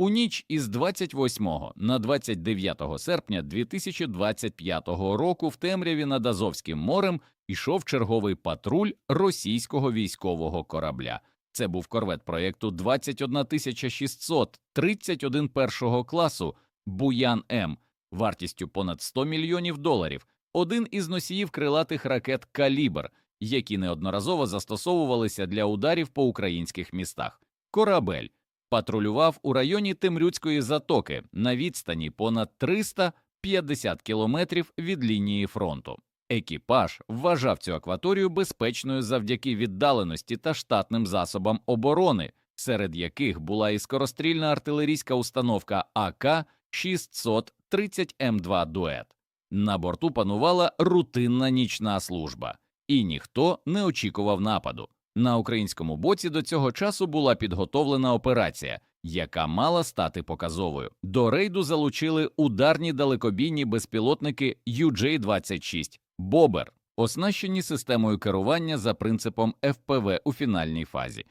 У ніч із 28 на 29 серпня 2025 року в темряві над Азовським морем йшов черговий патруль російського військового корабля. Це був корвет проєкту 21600 31 першого класу Буян М вартістю понад 100 мільйонів доларів, один із носіїв крилатих ракет Калібр, які неодноразово застосовувалися для ударів по українських містах. Корабель патрулював у районі Темрюцької затоки на відстані понад 350 кілометрів від лінії фронту. Екіпаж вважав цю акваторію безпечною завдяки віддаленості та штатним засобам оборони, серед яких була і скорострільна артилерійська установка АК 630 М2 дует. На борту панувала рутинна нічна служба, і ніхто не очікував нападу. На українському боці до цього часу була підготовлена операція, яка мала стати показовою. До рейду залучили ударні далекобійні безпілотники UJ-26 Бобер, оснащені системою керування за принципом FPV у фінальній фазі.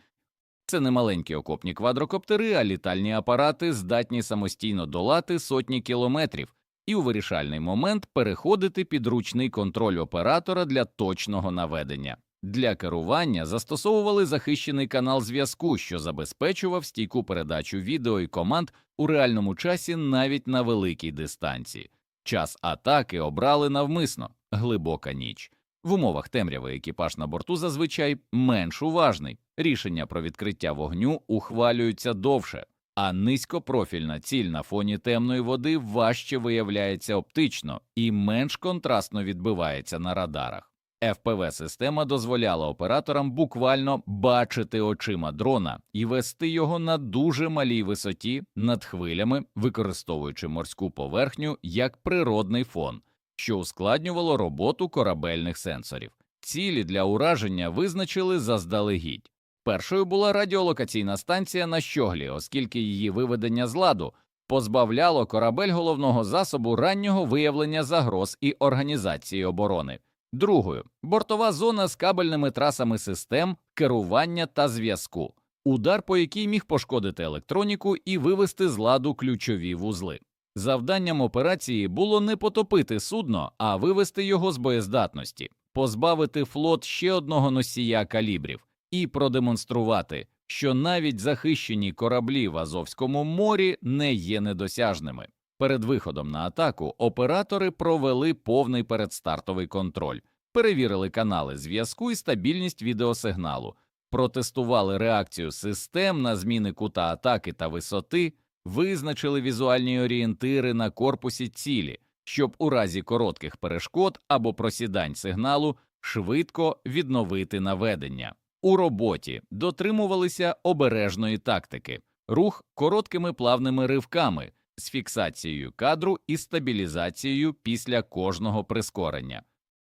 Це не маленькі окопні квадрокоптери, а літальні апарати здатні самостійно долати сотні кілометрів і у вирішальний момент переходити під ручний контроль оператора для точного наведення. Для керування застосовували захищений канал зв'язку, що забезпечував стійку передачу відео і команд у реальному часі навіть на великій дистанції. Час атаки обрали навмисно глибока ніч. В умовах темряви екіпаж на борту зазвичай менш уважний. Рішення про відкриття вогню ухвалюються довше, а низькопрофільна ціль на фоні темної води важче виявляється оптично і менш контрастно відбивається на радарах. FPV-система дозволяла операторам буквально бачити очима дрона і вести його на дуже малій висоті над хвилями, використовуючи морську поверхню як природний фон, що ускладнювало роботу корабельних сенсорів. Цілі для ураження визначили заздалегідь. Першою була радіолокаційна станція на щоглі, оскільки її виведення з ладу позбавляло корабель головного засобу раннього виявлення загроз і організації оборони. Другою бортова зона з кабельними трасами систем керування та зв'язку, удар по якій міг пошкодити електроніку і вивести з ладу ключові вузли. Завданням операції було не потопити судно, а вивести його з боєздатності, позбавити флот ще одного носія калібрів і продемонструвати, що навіть захищені кораблі в Азовському морі не є недосяжними. Перед виходом на атаку оператори провели повний передстартовий контроль, перевірили канали зв'язку і стабільність відеосигналу, протестували реакцію систем на зміни кута атаки та висоти, визначили візуальні орієнтири на корпусі цілі, щоб у разі коротких перешкод або просідань сигналу швидко відновити наведення. У роботі дотримувалися обережної тактики, рух короткими плавними ривками з фіксацією кадру і стабілізацією після кожного прискорення.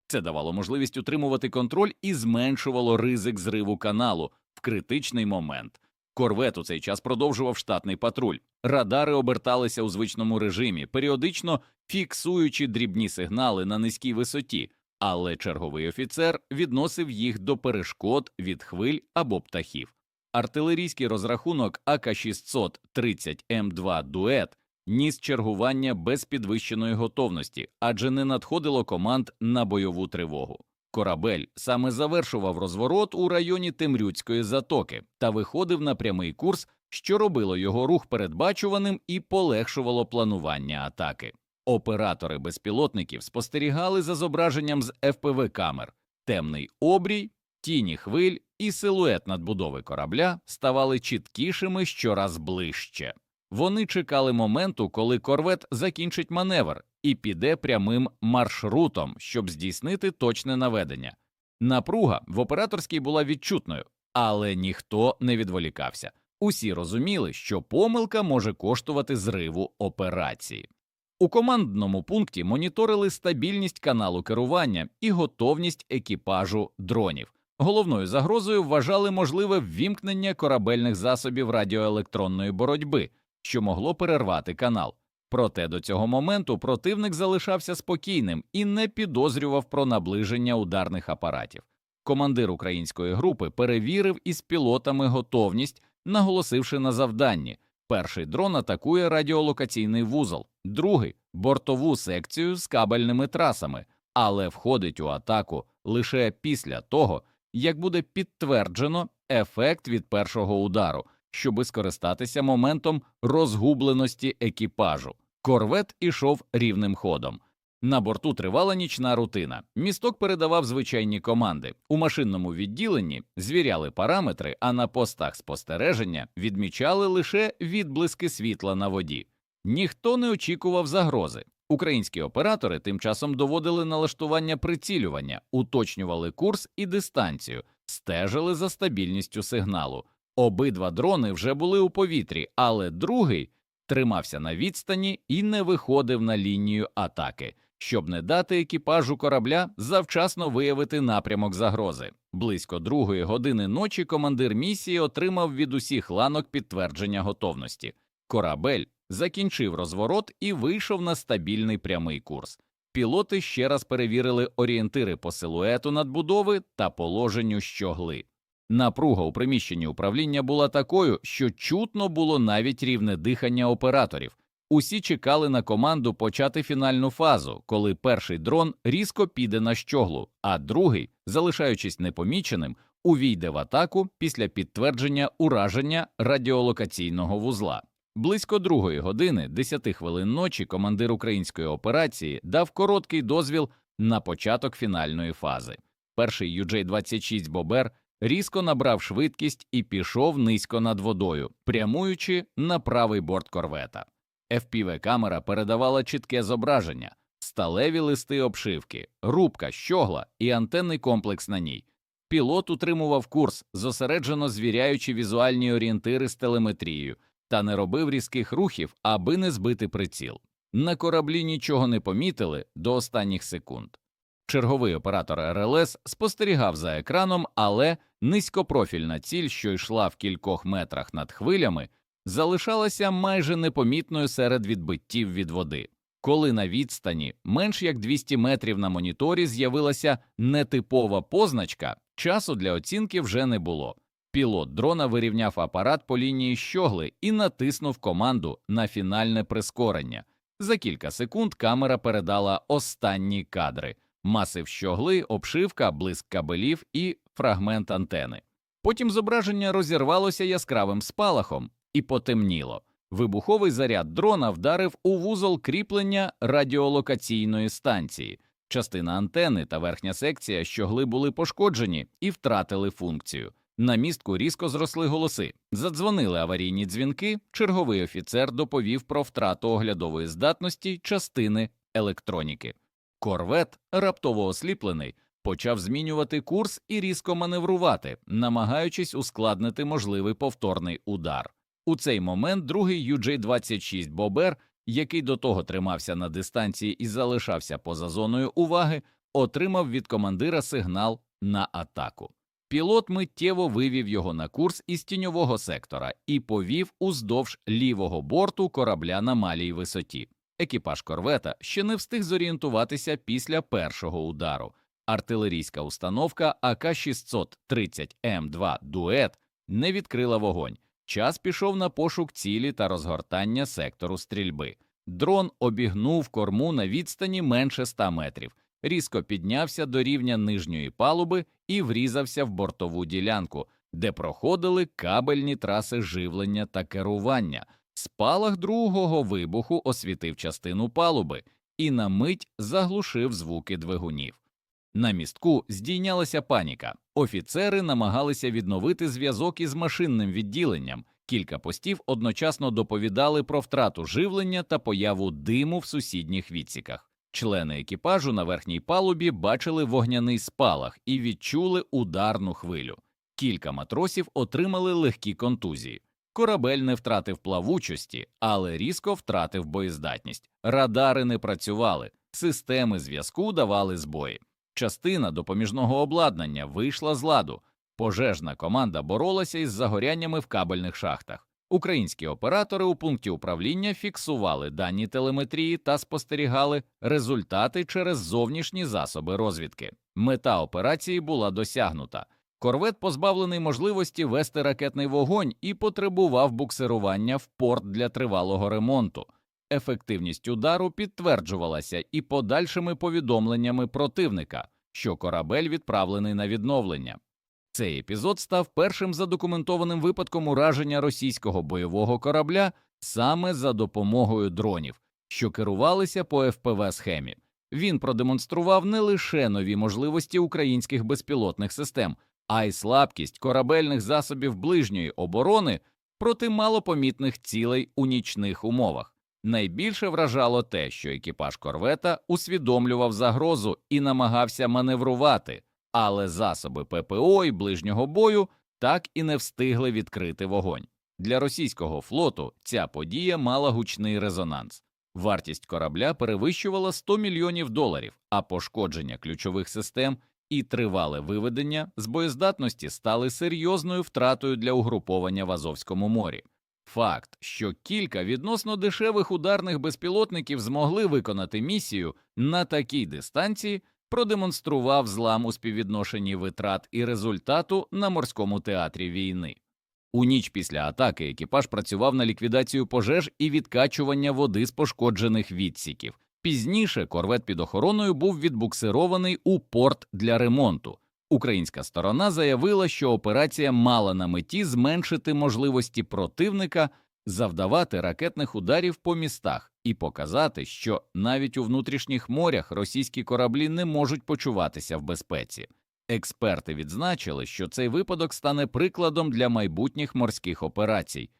Це давало можливість утримувати контроль і зменшувало ризик зриву каналу в критичний момент. Корвет у цей час продовжував штатний патруль. Радари оберталися у звичному режимі, періодично фіксуючи дрібні сигнали на низькій висоті, але черговий офіцер відносив їх до перешкод від хвиль або птахів. Артилерійський розрахунок АК-630 М2 дует ніс чергування без підвищеної готовності, адже не надходило команд на бойову тривогу. Корабель саме завершував розворот у районі Темрюцької затоки та виходив на прямий курс, що робило його рух передбачуваним і полегшувало планування атаки. Оператори безпілотників спостерігали за зображенням з ФПВ камер, темний обрій, тіні хвиль і силует надбудови корабля ставали чіткішими щораз ближче. Вони чекали моменту, коли корвет закінчить маневр і піде прямим маршрутом, щоб здійснити точне наведення. Напруга в операторській була відчутною, але ніхто не відволікався. Усі розуміли, що помилка може коштувати зриву операції. У командному пункті моніторили стабільність каналу керування і готовність екіпажу дронів. Головною загрозою вважали можливе ввімкнення корабельних засобів радіоелектронної боротьби що могло перервати канал. Проте до цього моменту противник залишався спокійним і не підозрював про наближення ударних апаратів. Командир української групи перевірив із пілотами готовність, наголосивши на завданні Перший дрон атакує радіолокаційний вузол, другий бортову секцію з кабельними трасами, але входить у атаку лише після того, як буде підтверджено ефект від першого удару, щоби скористатися моментом розгубленості екіпажу. Корвет ішов рівним ходом. На борту тривала нічна рутина. Місток передавав звичайні команди. У машинному відділенні звіряли параметри, а на постах спостереження відмічали лише відблиски світла на воді. Ніхто не очікував загрози. Українські оператори тим часом доводили налаштування прицілювання, уточнювали курс і дистанцію, стежили за стабільністю сигналу. Обидва дрони вже були у повітрі, але другий тримався на відстані і не виходив на лінію атаки, щоб не дати екіпажу корабля завчасно виявити напрямок загрози. Близько другої години ночі командир місії отримав від усіх ланок підтвердження готовності. Корабель закінчив розворот і вийшов на стабільний прямий курс. Пілоти ще раз перевірили орієнтири по силуету надбудови та положенню щогли. Напруга у приміщенні управління була такою, що чутно було навіть рівне дихання операторів. Усі чекали на команду почати фінальну фазу, коли перший дрон різко піде на щоглу, а другий, залишаючись непоміченим, увійде в атаку після підтвердження ураження радіолокаційного вузла. Близько другої години, 10 хвилин ночі, командир української операції дав короткий дозвіл на початок фінальної фази. Перший UJ-26 Бобер різко набрав швидкість і пішов низько над водою, прямуючи на правий борт корвета. FPV-камера передавала чітке зображення, сталеві листи обшивки, рубка, щогла і антенний комплекс на ній. Пілот утримував курс, зосереджено звіряючи візуальні орієнтири з телеметрією, та не робив різких рухів, аби не збити приціл. На кораблі нічого не помітили до останніх секунд. Черговий оператор РЛС спостерігав за екраном, але низькопрофільна ціль, що йшла в кількох метрах над хвилями, залишалася майже непомітною серед відбиттів від води. Коли на відстані менш як 200 метрів на моніторі з'явилася нетипова позначка, часу для оцінки вже не було. Пілот дрона вирівняв апарат по лінії щогли і натиснув команду на фінальне прискорення. За кілька секунд камера передала останні кадри масив щогли, обшивка, блиск кабелів і фрагмент антени. Потім зображення розірвалося яскравим спалахом і потемніло. Вибуховий заряд дрона вдарив у вузол кріплення радіолокаційної станції. Частина антени та верхня секція щогли були пошкоджені і втратили функцію. На містку різко зросли голоси. Задзвонили аварійні дзвінки. Черговий офіцер доповів про втрату оглядової здатності частини електроніки. Корвет, раптово осліплений, почав змінювати курс і різко маневрувати, намагаючись ускладнити можливий повторний удар. У цей момент другий UJ-26 Бобер, який до того тримався на дистанції і залишався поза зоною уваги, отримав від командира сигнал на атаку. Пілот миттєво вивів його на курс із тіньового сектора і повів уздовж лівого борту корабля на малій висоті. Екіпаж корвета ще не встиг зорієнтуватися після першого удару. Артилерійська установка АК-630М2 Дует не відкрила вогонь. Час пішов на пошук цілі та розгортання сектору стрільби. Дрон обігнув корму на відстані менше 100 метрів, різко піднявся до рівня нижньої палуби і врізався в бортову ділянку, де проходили кабельні траси живлення та керування. Спалах другого вибуху освітив частину палуби і на мить заглушив звуки двигунів. На містку здійнялася паніка. Офіцери намагалися відновити зв'язок із машинним відділенням. Кілька постів одночасно доповідали про втрату живлення та появу диму в сусідніх відсіках. Члени екіпажу на верхній палубі бачили вогняний спалах і відчули ударну хвилю. Кілька матросів отримали легкі контузії. Корабель не втратив плавучості, але різко втратив боєздатність. Радари не працювали, системи зв'язку давали збої. Частина допоміжного обладнання вийшла з ладу. Пожежна команда боролася із загоряннями в кабельних шахтах. Українські оператори у пункті управління фіксували дані телеметрії та спостерігали результати через зовнішні засоби розвідки. Мета операції була досягнута. Корвет позбавлений можливості вести ракетний вогонь і потребував буксирування в порт для тривалого ремонту. Ефективність удару підтверджувалася і подальшими повідомленнями противника, що корабель відправлений на відновлення. Цей епізод став першим задокументованим випадком ураження російського бойового корабля саме за допомогою дронів, що керувалися по ФПВ схемі. Він продемонстрував не лише нові можливості українських безпілотних систем, а й слабкість корабельних засобів ближньої оборони проти малопомітних цілей у нічних умовах. Найбільше вражало те, що екіпаж корвета усвідомлював загрозу і намагався маневрувати, але засоби ППО і ближнього бою так і не встигли відкрити вогонь. Для російського флоту ця подія мала гучний резонанс. Вартість корабля перевищувала 100 мільйонів доларів, а пошкодження ключових систем і тривале виведення з боєздатності стали серйозною втратою для угруповання в Азовському морі. Факт, що кілька відносно дешевих ударних безпілотників змогли виконати місію на такій дистанції, продемонстрував злам у співвідношенні витрат і результату на морському театрі війни. У ніч після атаки екіпаж працював на ліквідацію пожеж і відкачування води з пошкоджених відсіків. Пізніше корвет під охороною був відбуксирований у порт для ремонту. Українська сторона заявила, що операція мала на меті зменшити можливості противника завдавати ракетних ударів по містах і показати, що навіть у внутрішніх морях російські кораблі не можуть почуватися в безпеці. Експерти відзначили, що цей випадок стане прикладом для майбутніх морських операцій.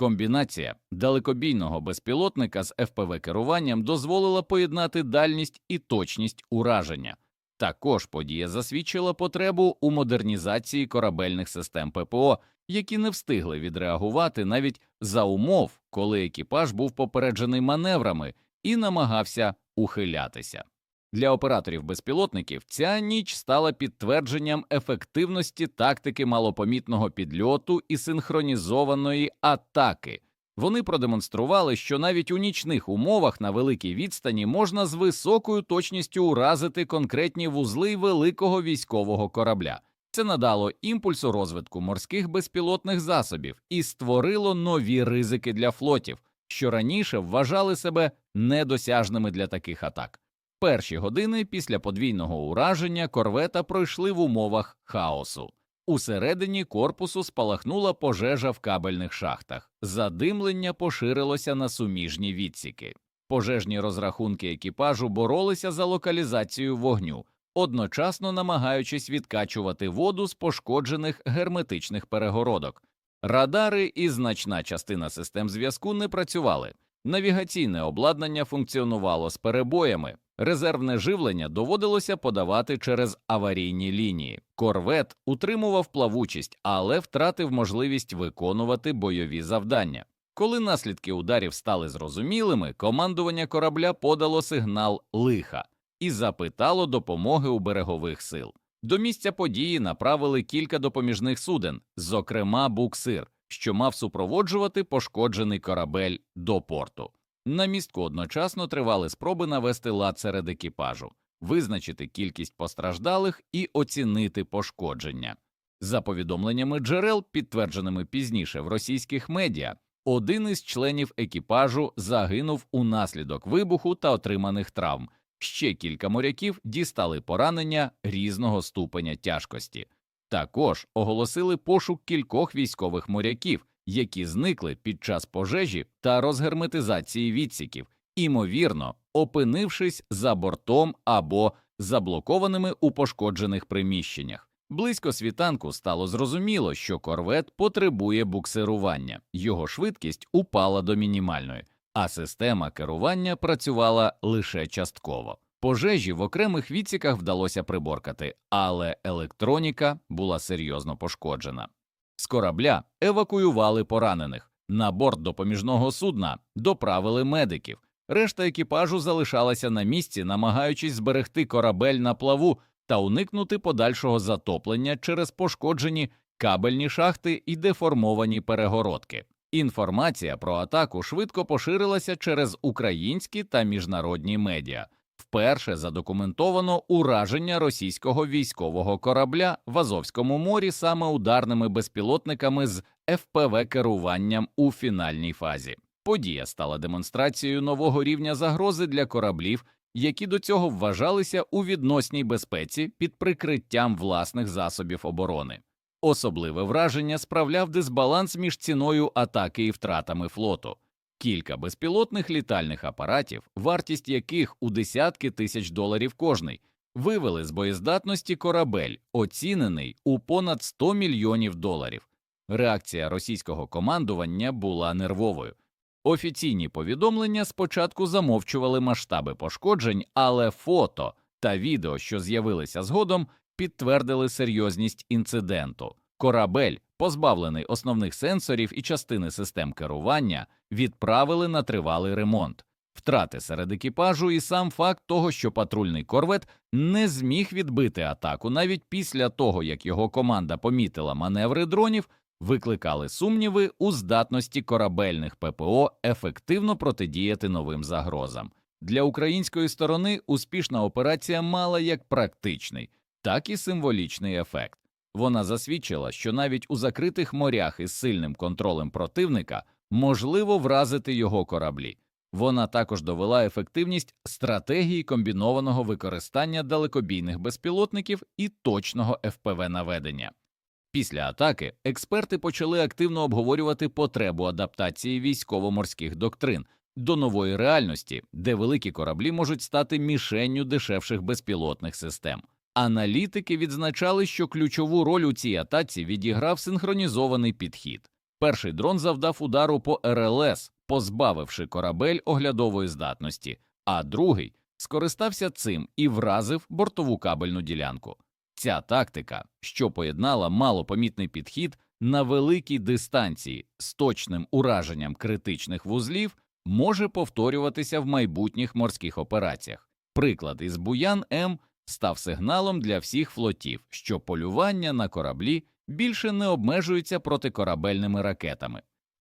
Комбінація далекобійного безпілотника з ФПВ керуванням дозволила поєднати дальність і точність ураження. Також подія засвідчила потребу у модернізації корабельних систем ППО, які не встигли відреагувати навіть за умов, коли екіпаж був попереджений маневрами і намагався ухилятися. Для операторів безпілотників ця ніч стала підтвердженням ефективності тактики малопомітного підльоту і синхронізованої атаки. Вони продемонстрували, що навіть у нічних умовах на великій відстані можна з високою точністю уразити конкретні вузли великого військового корабля. Це надало імпульсу розвитку морських безпілотних засобів і створило нові ризики для флотів, що раніше вважали себе недосяжними для таких атак. Перші години після подвійного ураження корвета пройшли в умовах хаосу. Усередині корпусу спалахнула пожежа в кабельних шахтах, задимлення поширилося на суміжні відсіки. Пожежні розрахунки екіпажу боролися за локалізацію вогню, одночасно намагаючись відкачувати воду з пошкоджених герметичних перегородок. Радари і значна частина систем зв'язку не працювали. Навігаційне обладнання функціонувало з перебоями, резервне живлення доводилося подавати через аварійні лінії. Корвет утримував плавучість, але втратив можливість виконувати бойові завдання. Коли наслідки ударів стали зрозумілими, командування корабля подало сигнал лиха і запитало допомоги у берегових сил. До місця події направили кілька допоміжних суден, зокрема буксир, що мав супроводжувати пошкоджений корабель до порту. На містку одночасно тривали спроби навести лад серед екіпажу, визначити кількість постраждалих і оцінити пошкодження. За повідомленнями джерел, підтвердженими пізніше в російських медіа, один із членів екіпажу загинув унаслідок вибуху та отриманих травм. Ще кілька моряків дістали поранення різного ступеня тяжкості. Також оголосили пошук кількох військових моряків, які зникли під час пожежі та розгерметизації відсіків, імовірно, опинившись за бортом або заблокованими у пошкоджених приміщеннях. Близько світанку стало зрозуміло, що корвет потребує буксирування, його швидкість упала до мінімальної, а система керування працювала лише частково. Пожежі в окремих відсіках вдалося приборкати, але електроніка була серйозно пошкоджена. З корабля евакуювали поранених. На борт допоміжного судна доправили медиків. Решта екіпажу залишалася на місці, намагаючись зберегти корабель на плаву та уникнути подальшого затоплення через пошкоджені кабельні шахти і деформовані перегородки. Інформація про атаку швидко поширилася через українські та міжнародні медіа. Вперше задокументовано ураження російського військового корабля в Азовському морі саме ударними безпілотниками з ФПВ керуванням у фінальній фазі. Подія стала демонстрацією нового рівня загрози для кораблів, які до цього вважалися у відносній безпеці під прикриттям власних засобів оборони. Особливе враження справляв дисбаланс між ціною атаки і втратами флоту. Кілька безпілотних літальних апаратів, вартість яких у десятки тисяч доларів кожний, вивели з боєздатності корабель, оцінений у понад 100 мільйонів доларів. Реакція російського командування була нервовою. Офіційні повідомлення спочатку замовчували масштаби пошкоджень, але фото та відео, що з'явилися згодом, підтвердили серйозність інциденту. Корабель, позбавлений основних сенсорів і частини систем керування, відправили на тривалий ремонт. Втрати серед екіпажу і сам факт того, що патрульний корвет не зміг відбити атаку навіть після того, як його команда помітила маневри дронів, викликали сумніви у здатності корабельних ППО ефективно протидіяти новим загрозам. Для української сторони успішна операція мала як практичний, так і символічний ефект. Вона засвідчила, що навіть у закритих морях із сильним контролем противника можливо вразити його кораблі. Вона також довела ефективність стратегії комбінованого використання далекобійних безпілотників і точного ФПВ наведення. Після атаки експерти почали активно обговорювати потребу адаптації військово-морських доктрин до нової реальності, де великі кораблі можуть стати мішенню дешевших безпілотних систем. Аналітики відзначали, що ключову роль у цій атаці відіграв синхронізований підхід. Перший дрон завдав удару по РЛС, позбавивши корабель оглядової здатності, а другий скористався цим і вразив бортову кабельну ділянку. Ця тактика, що поєднала малопомітний підхід на великій дистанції з точним ураженням критичних вузлів, може повторюватися в майбутніх морських операціях. Приклад із Буян М став сигналом для всіх флотів, що полювання на кораблі більше не обмежується протикорабельними ракетами.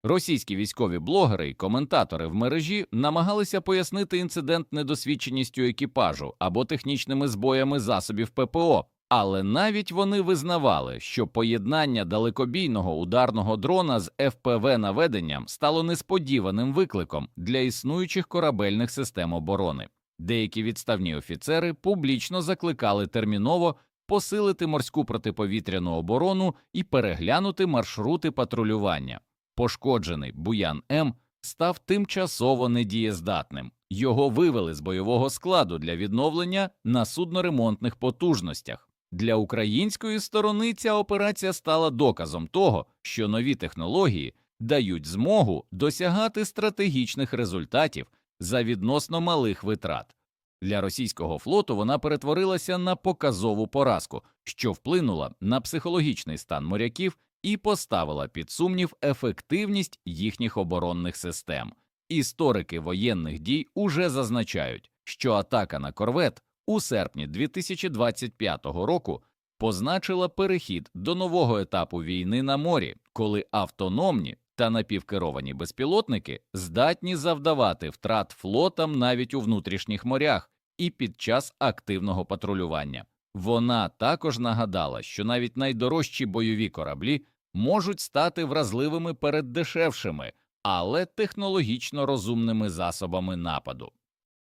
Російські військові блогери і коментатори в мережі намагалися пояснити інцидент недосвідченістю екіпажу або технічними збоями засобів ППО, але навіть вони визнавали, що поєднання далекобійного ударного дрона з ФПВ наведенням стало несподіваним викликом для існуючих корабельних систем оборони. Деякі відставні офіцери публічно закликали терміново посилити морську протиповітряну оборону і переглянути маршрути патрулювання. Пошкоджений Буян М став тимчасово недієздатним. Його вивели з бойового складу для відновлення на судноремонтних потужностях. Для української сторони ця операція стала доказом того, що нові технології дають змогу досягати стратегічних результатів за відносно малих витрат. Для російського флоту вона перетворилася на показову поразку, що вплинула на психологічний стан моряків і поставила під сумнів ефективність їхніх оборонних систем. Історики воєнних дій уже зазначають, що атака на корвет у серпні 2025 року позначила перехід до нового етапу війни на морі, коли автономні та напівкеровані безпілотники здатні завдавати втрат флотам навіть у внутрішніх морях і під час активного патрулювання. Вона також нагадала, що навіть найдорожчі бойові кораблі можуть стати вразливими перед дешевшими, але технологічно розумними засобами нападу.